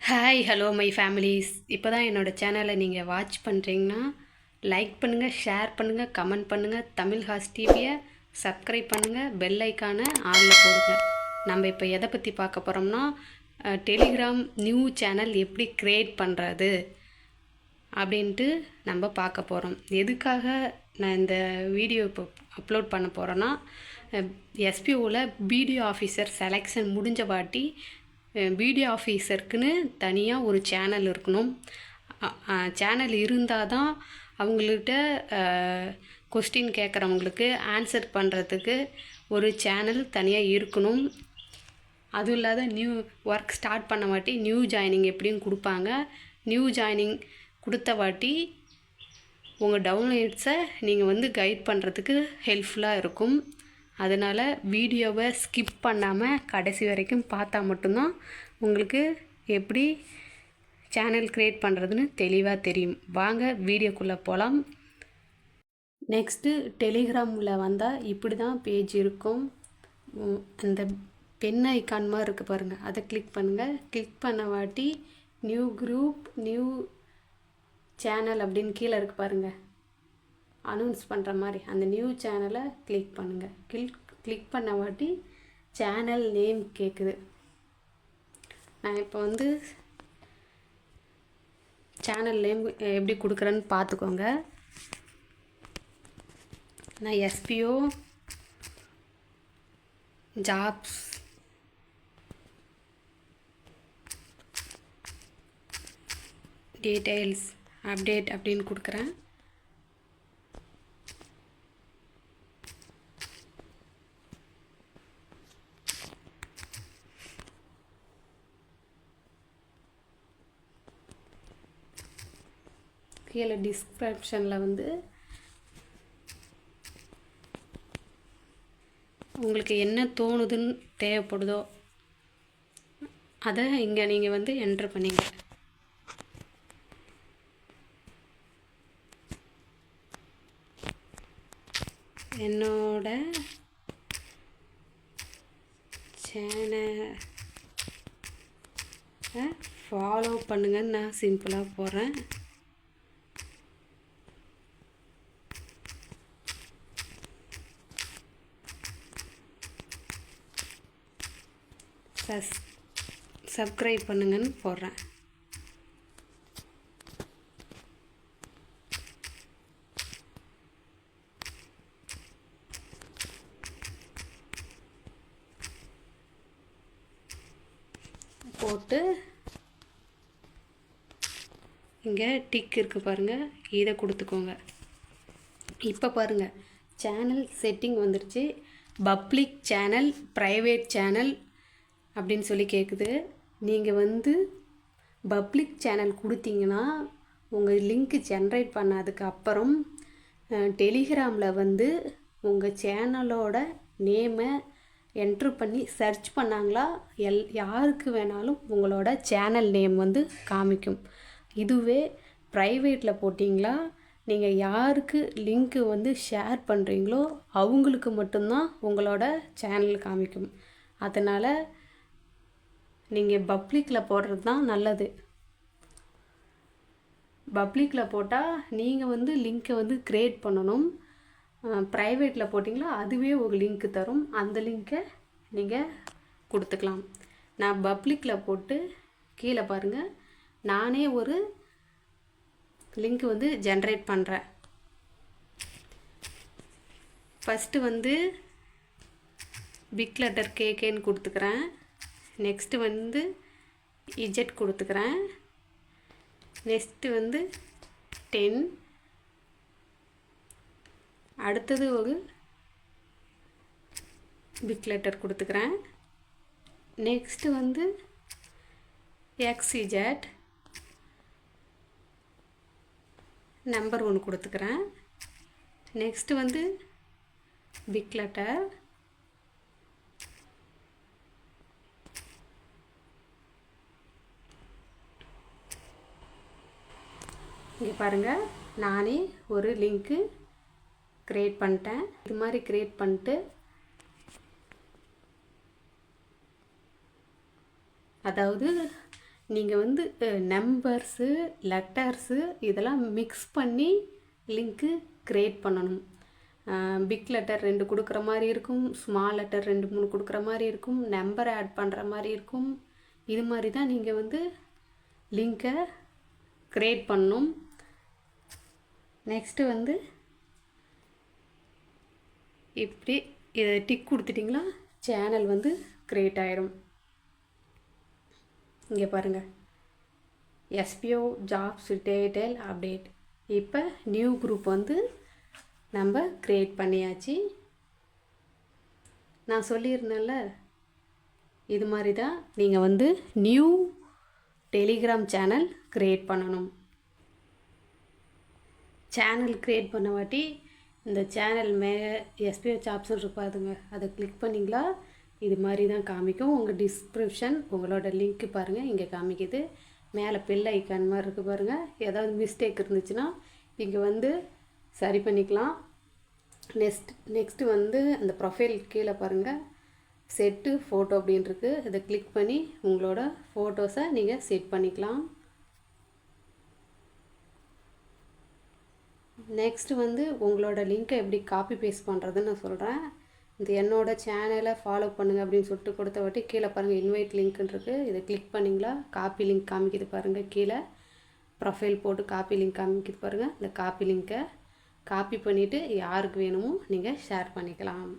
Hi hello my families இப்போ தான் என்னோடய சேனலை நீங்கள் வாட்ச் பண்ணுறீங்கன்னா லைக் பண்ணுங்கள் ஷேர் பண்ணுங்கள் கமெண்ட் பண்ணுங்கள் தமிழ் ஹாஸ் டிவியை சப்ஸ்கிரைப் பண்ணுங்கள் பெல் ஐக்கானை ஆனில் போடுங்க. நம்ம இப்போ எதை பற்றி பார்க்க போகிறோம்னா டெலிகிராம் நியூ சேனல் எப்படி க்ரியேட் பண்ணுறது அப்படின்ட்டு நம்ம பார்க்க போகிறோம் எதுக்காக நான் இந்த வீடியோ இப்போ அப்லோட் பண்ண போகிறேன்னா எஸ்பிஓவில் பிடிஓ ஆஃபீஸர் செலெக்ஷன் முடிஞ்ச வாட்டி பிடிஓ ஆஃபீஸருக்குன்னு தனியாக ஒரு சேனல் இருக்கணும். சேனல் இருந்தால் தான் அவங்கள்ட்ட கொஸ்டின் கேட்குறவங்களுக்கு ஆன்சர் பண்ணுறதுக்கு ஒரு சேனல் தனியாக இருக்கணும். அதுவும் இல்லாத நியூ ஒர்க் ஸ்டார்ட் பண்ண வாட்டி நியூ ஜாயினிங் எப்படியும் கொடுப்பாங்க. நியூ ஜாயினிங் கொடுத்த வாட்டி உங்கள் டவுன்லோட்ஸை நீங்கள் வந்து கைட் பண்ணுறதுக்கு ஹெல்ப்ஃபுல்லாக இருக்கும். அதனால் வீடியோவை ஸ்கிப் பண்ணாமல் கடைசி வரைக்கும் பார்த்தா மட்டும்தான் உங்களுக்கு எப்படி சேனல் க்ரியேட் பண்ணுறதுன்னு தெளிவாக தெரியும். வாங்க வீடியோக்குள்ளே போகலாம் நெக்ஸ்ட்டு டெலிகிராமில் வந்தால் இப்படி தான் பேஜ் இருக்கும் அந்த பென் ஐக்கான் மாதிரி இருக்குது பாருங்கள் அதை கிளிக் பண்ணுங்கள் கிளிக் பண்ண வாட்டி நியூ குரூப் நியூ சேனல் அப்படின்னு கீழே இருக்குது பாருங்கள் அனௌன்ஸ் பண்ணுற மாதிரி அந்த நியூ சேனலை கிளிக் பண்ணுங்கள் கிளிக் கிளிக் பண்ண வாட்டி சேனல் நேம் கேட்குது நான் இப்போ வந்து சேனல் நேம் எப்படி கொடுக்குறேன்னு பார்த்துக்கோங்க நான் எஸ்பிஓ ஜாப்ஸ் டீட்டெயில்ஸ் அப்டேட் அப்படின்னு கொடுக்குறேன். கீழே டிஸ்கிரிப்ஷனில் வந்து உங்களுக்கு என்ன தோணுதுன்னு தேவைப்படுதோ அதை இங்கே நீங்கள் வந்து என்ட்ரு பண்ணிங்க. என்னோட சேனலை ஃபாலோ பண்ணுங்கன்னு நான் சிம்பிளாக போகிறேன் சஸ் சப்ஸ்கிரைப் பண்ணுங்கன்னு போடுறேன். போட்டு இங்கே டிக் இருக்குது பாருங்கள் இதை கொடுத்துக்கோங்க. இப்போ பாருங்கள் சேனல் செட்டிங் வந்துருச்சு. பப்ளிக் சேனல் ப்ரைவேட் சேனல் அப்படின்னு சொல்லி கேட்குது நீங்கள் வந்து பப்ளிக் சேனல் கொடுத்தீங்கன்னா உங்கள் லிங்க்கு ஜென்ரேட் பண்ணதுக்கு அப்புறம் டெலிகிராமில் வந்து உங்கள் சேனலோட நேமை என்ட்ரு பண்ணி சர்ச் பண்ணாங்களா? எல் யாருக்கு வேணாலும் உங்களோட சேனல் நேம் வந்து காமிக்கும். இதுவே ப்ரைவேட்டில் போட்டிங்களா? நீங்கள் யாருக்கு லிங்க்கு வந்து ஷேர் பண்ணுறீங்களோ அவங்களுக்கு மட்டும்தான் உங்களோட சேனல் காமிக்கும். அதனால் நீங்கள் பப்ளிக்கில் போடுறது தான் நல்லது. பப்ளிக்கில் போட்டால் நீங்கள் வந்து லிங்க்கை வந்து க்ரியேட் பண்ணணும். ப்ரைவேட்டில் போட்டிங்களா? அதுவே ஒரு லிங்க் தரும். அந்த லிங்க்கை நீங்கள் கொடுத்துக்கலாம். நான் பப்ளிக்கில் போட்டு கீழே பாருங்கள் நானே ஒரு லிங்க் வந்து ஜென்ரேட் பண்ணுறேன் ஃபஸ்ட்டு வந்து பிக் லெட்டர் கேகேன்னு கொடுத்துக்கிறேன். நெக்ஸ்ட்டு வந்து இஜெட் கொடுத்துக்கிறேன். நெக்ஸ்ட்டு வந்து டென் அடுத்தது ஒரு பிக் லெட்டர் கொடுத்துக்கிறேன். நெக்ஸ்ட்டு வந்து எக்ஸிஜெட் நம்பர் ஒன்று கொடுத்துக்கிறேன். நெக்ஸ்ட்டு வந்து பிக் லெட்டர் இங்கே பாருங்கள் நானே ஒரு லிங்க்கு க்ரியேட் பண்ணிட்டேன். இது மாதிரி க்ரியேட் பண்ணிட்டு அதாவது நீங்கள் வந்து நம்பர்ஸு லெட்டர்ஸு இதெல்லாம் மிக்ஸ் பண்ணி லிங்க்கு க்ரியேட் பண்ணணும். பிக் லெட்டர் ரெண்டு கொடுக்குற மாதிரி இருக்கும் ஸ்மால் லெட்டர் ரெண்டு மூணு கொடுக்குற மாதிரி இருக்கும் நம்பர் ஆட் பண்ணுற மாதிரி இருக்கும். இது மாதிரி தான் நீங்கள் வந்து லிங்க்கை க்ரியேட் பண்ணணும். நெக்ஸ்ட்டு வந்து இப்படி இதை டிக் கொடுத்துட்டிங்களா? சேனல் வந்து க்ரியேட் ஆயிரும். இங்கே பாருங்கள் எஸ்பிஓ ஜாப்ஸ் டேட்டெயில் அப்டேட் இப்போ நியூ குரூப் வந்து நம்ம க்ரியேட் பண்ணியாச்சு. நான் சொல்லியிருந்தேன்ல இது மாதிரி தான் நீங்கள் வந்து நியூ டெலிகிராம் சேனல் க்ரியேட் பண்ணணும். சேனல் க்ரியேட் பண்ண வாட்டி இந்த சேனல் மே எஸ்பிஹெச் ஆப்ஷன் இருப்பாருங்க அதை கிளிக் பண்ணிங்களா இது மாதிரி தான் காமிக்கும். உங்கள் டிஸ்கிரிப்ஷன் உங்களோட லிங்க்கு பாருங்கள் இங்கே காமிக்குது. மேலே பெல் ஐக்கான் மாதிரி இருக்குது பாருங்கள் ஏதாவது மிஸ்டேக் இருந்துச்சுன்னா இங்கே வந்து சரி பண்ணிக்கலாம். நெக்ஸ்ட் நெக்ஸ்ட்டு வந்து அந்த ப்ரொஃபைல் கீழே பாருங்கள் செட்டு ஃபோட்டோ அப்படின்ட்டுருக்கு இதை கிளிக் பண்ணி உங்களோட ஃபோட்டோஸை நீங்கள் செட் பண்ணிக்கலாம். நெக்ஸ்ட் வந்து உங்களோட லிங்க்கை எப்படி காப்பி பேஸ்ட் பண்ணுறதுன்னு நான் சொல்கிறேன் இந்த என்னோட சேனலை ஃபாலோ பண்ணுங்கள் அப்படின்னு சொல்லிட்டு கொடுத்த வாட்டி கீழே பாருங்கள் இன்வைட் லிங்க்ன்றது இதை கிளிக் பண்ணிங்களா காப்பி லிங்க் காமிக்குது பாருங்கள் கீழே. ப்ரொஃபைல் போட்டு காப்பி லிங்க் காமிக்குது பாருங்கள் இந்த காப்பி லிங்க்கை காப்பி பண்ணிவிட்டு யாருக்கு வேணுமோ நீங்கள் ஷேர் பண்ணிக்கலாம்.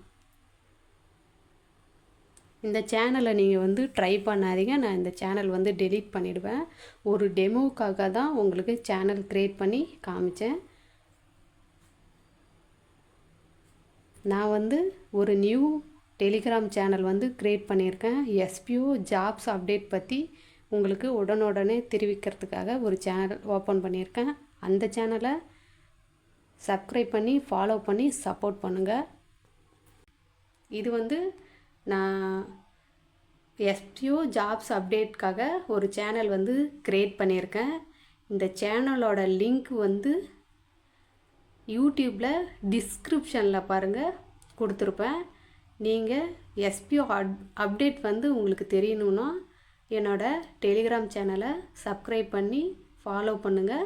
இந்த சேனலை நீங்கள் வந்து ட்ரை பண்ணாதீங்க. நான் இந்த சேனல் வந்து டெலீட் பண்ணிவிடுவேன் ஒரு டெமோக்காக தான் உங்களுக்கு சேனல் க்ரியேட் பண்ணி காமிச்சேன். நான் வந்து ஒரு நியூ டெலிகிராம் சேனல் வந்து க்ரியேட் பண்ணியிருக்கேன். எஸ்பியூ ஜாப்ஸ் அப்டேட் பற்றி உங்களுக்கு உடனுடனே தெரிவிக்கிறதுக்காக ஒரு சேனல் ஓப்பன் பண்ணியிருக்கேன். அந்த சேனலை சப்ஸ்கிரைப் பண்ணி ஃபாலோ பண்ணி சப்போர்ட் பண்ணுங்கள் இது வந்து நான் எஸ்பியூ ஜாப்ஸ் அப்டேட்காக ஒரு சேனல் வந்து க்ரியேட் பண்ணியிருக்கேன். இந்த சேனலோட லிங்க் வந்து யூடியூப்பில் டிஸ்கிரிப்ஷனில் பாருங்கள் கொடுத்துருப்பேன். நீங்கள் எஸ்பிஓ அப் அப்டேட் வந்து உங்களுக்கு தெரியணுன்னா என்னோடய டெலிகிராம் சேனலை சப்ஸ்கிரைப் பண்ணி ஃபாலோ பண்ணுங்கள்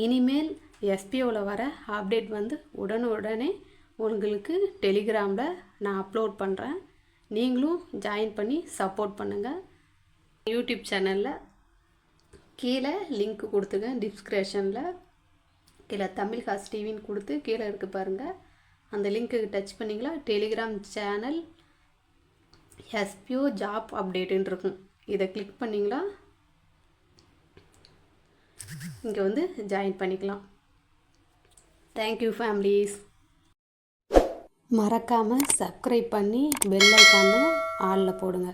இனிமேல் எஸ்பிஓவில் வர அப்டேட் வந்து உடனுடனே உங்களுக்கு டெலிகிராமில் நான் அப்லோட் பண்ணுறேன் நீங்களும் ஜாயின் பண்ணி சப்போர்ட் பண்ணுங்கள் யூடியூப் சேனலில் கீழே லிங்க் கொடுத்துங்க டிஸ்கிரிப்ஷனில் கீழே தமிழ் ஹாஸ் டிவின்னு கொடுத்து கீழே இருக்குது பாருங்கள் அந்த லிங்க்கு டச் பண்ணிங்களா? டெலிகிராம் சேனல் எஸ்பியூ ஜாப் அப்டேட்டுன்னு இருக்கும். இதை கிளிக் பண்ணிங்களா? இங்கே வந்து ஜாயின் பண்ணிக்கலாம். தேங்க்யூ ஃபேமிலிஸ் மறக்காமல் சப்ஸ்கிரைப் பண்ணி பெல் ஐக்கானை ஆளில் போடுங்க.